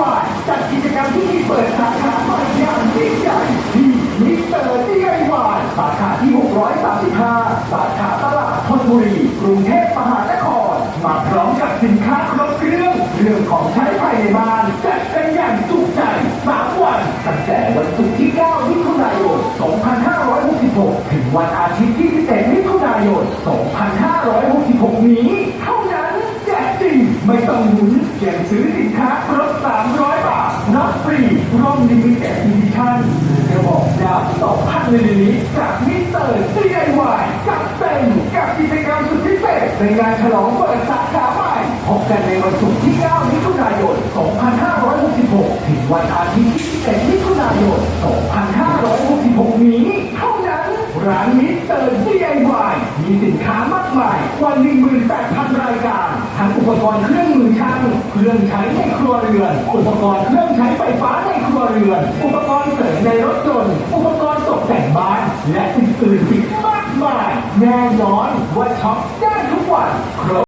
DIY จัดกิจกรรมที่มีเปิดสาขาใหม่อย่างยิ่งใหญ่ที่มิสเตอร์ DIY สาขาที่ 635 สาขาตลาดธนบุรี กรุงเทพมหานคร มาพร้อมกับสินค้าครบเครื่อง เรื่องของใช้ภายในบ้าน จัดกันอย่างจุใจ3วันตั้งแต่วันศุกร์ที่ 9 มิถุนายน 2566 ถึงวันอาทิตย์ที่ 11 มิถุนายน 2566 นี้ เท่านั้นแจกจริงไม่ต้องหมุนเพียงซื้อ ฟรีร่มลิมิเต็ดดิชั่นกระบอกยาว2,000มิลลิลิตรจากมิสเตอร์ DIY กับเต็มกับกิจกรรมสุดพิเศษในงานฉลองเปิดสาขาใหม่พบกันในวันศุกร์ที่ 9 มิถุนายน 2566 ถึงวันอาทิตย์ที่11มิถุนายน 2566 นี้เท่านั้นร้านมิสเตอร์ DIY มีสินค้ามากมายกว่า18,000 รายการ ทั้งอุปกรณ์เครื่องมือช่า เครื่องใช้ในครัวเรือน อุปกรณ์เครื่องใช้ไฟฟ้าในครัวเรือน อุปกรณ์เสริมในรถยนต์ อุปกรณ์ตกแต่งบ้าน และอื่นๆอีกมากมาย แน่นอนว่าช็อปได้ทุกวันครบ